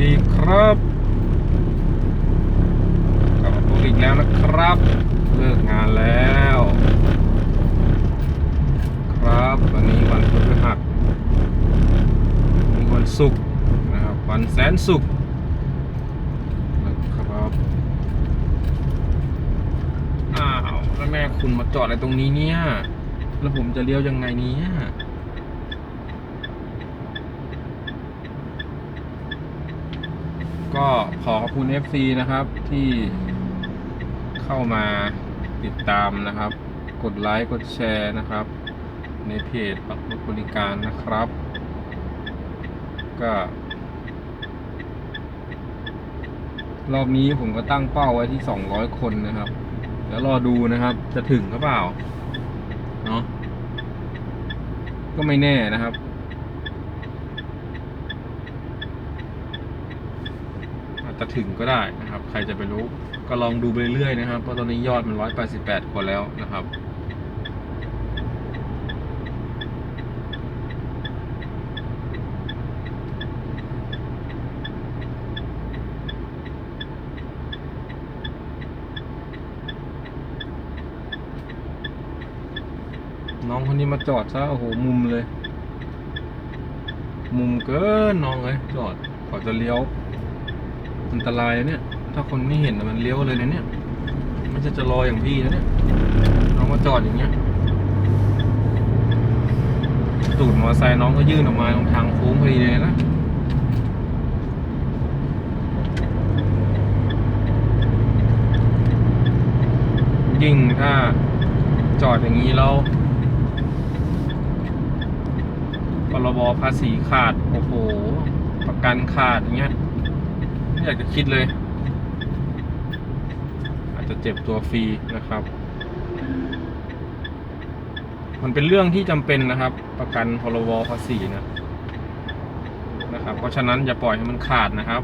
ดีครับกลับมาพบอีกแล้วนะครับ เลิกงานแล้ว ครับวันนี้วันพฤหัสมีวันศุกร์นะครับ วันแสนศุกร์นะครับอ้าวแล้วแม่คุณมาจอดอะไรตรงนี้เนี่ย แล้วผมจะเลี้ยวยังไงเนี้ย ก็ขอขอบคุณ FC นะครับที่เข้ามาติดตามนะครับ กดไลค์กดแชร์นะครับ ในเพจปักรถบริการนะครับ ก็ รอบนี้ผมก็ตั้งเป้าไว้ที่ 200 คนนะครับเดี๋ยวรอดูนะครับจะถึงหรือเปล่า เนาะก็ไม่แน่นะครับ อา จะถึงก็ได้นะครับ ใครจะไปรู้ก็ลองดูไปเรื่อยๆนะครับเพราะตอนนี้ยอดมัน188คนแล้วนะครับน้องคนนี้มาจอดซะโอ้โหมุมเลย มุมเกินน้องเลยจอดขอจะเลี้ยว อันตรายนะเนี่ย ถ้าคนไม่เห็นมันเลี้ยวเลยนะเนี่ยม่ใช่จะรออย่างพี่นะเนี่ยน้องมาจอดอย่างเงี้ยตูดมอเตอร์ไซค์น้องก็ยื่นออกมาตรงทางโค้งพอดีเลยนะยิ่งถ้าจอดอย่างนี้แล้วพรบภาษีขาด โอ้โห ประกันขาดอย่างเงี้ย อยากจะคิดเลย อาจจะเจ็บตัวฟรีนะครับ มันเป็นเรื่องที่จำเป็นนะครับ ประกันพรบภาษีนะนะครับ เพราะฉะนั้นอย่าปล่อยให้มันขาดนะครับ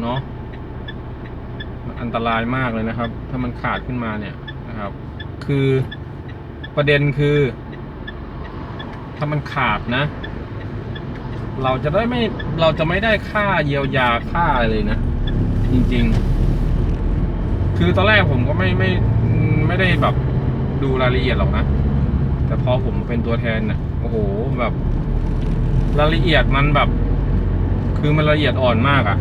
เนาะมันอันตรายมากเลยนะครับ ถ้ามันขาดขึ้นมาเนี่ยนะครับ คือประเด็นคือ ถ้ามันขาดนะ เราจะได้ไม่เราจะไม่ได้ค่าเยียวยาค่าอะไรเลยนะ จริง ๆ คือตอนแรกผมก็ไม่ไม่ไม่ได้แบบดูรายละเอียดหรอกนะ แต่พอผมเป็นตัวแทนน่ะโอ้โหแบบรายละเอียดมันแบบ คือมันละเอียดอ่อนมากอะ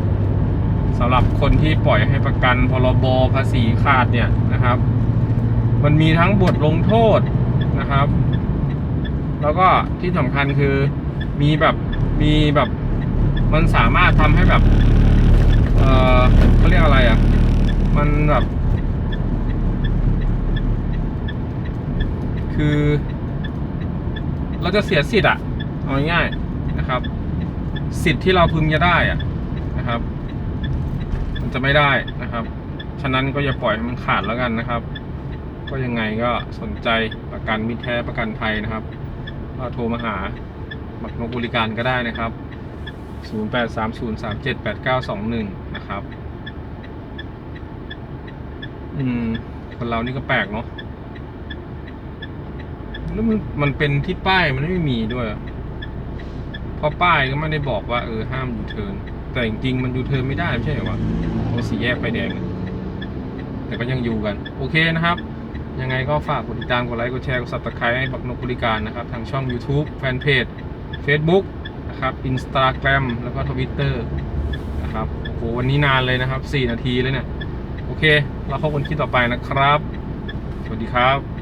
สำหรับคนที่ปล่อยให้ประกันพรบภาษีขาดเนี่ยนะครับ มันมีทั้งบทลงโทษนะครับ แล้วก็ที่สำคัญคือมีแบบ มีแบบมันสามารถทำให้แบบ เออเขาเรียกอะไรอะ่ะ มันแบบ คือ เราจะเสียสิทธิ์อะเอาง่ายๆนะครับ สิทธิ์ที่เราพึงจะได้อะนะครับ มันจะไม่ได้นะครับ ฉะนั้นก็อย่าปล่อยให้มันขาดแล้วกันนะครับ ก็ยังไงก็สนใจประกันมิตรแท้ประกันภัยนะครับก็โทรมาหา บักนกบริการก็ได้นะครับ 0830378921 นะครับ อืม คนเรานี่ก็แปลกเนาะแล้วมันมันเป็นที่ป้ายมันไม่มีด้วย เพราะป้ายก็ไม่ได้บอกว่าเออห้ามยูเทิร์น แต่จริงๆมันยูเทิร์นไม่ได้ไม่ใช่เหรอวะโอ้สีแยกไฟแดง แต่ก็ยังอยู่กัน โอเคนะครับ ยังไงก็ฝากกดติดตาม กดไลค์ กดแชร์ กด subscribe ให้บักนกบริการนะครับ ทางช่อง YouTube Fanpage Facebook นะครับ Instagram แล้วก็ Twitter นะครับโอ้โหวันนี้นานเลยนะครับ 4 นาทีเลยเนี่ย โอเค เราเข้ากันคลิปต่อไปนะครับ สวัสดีครับ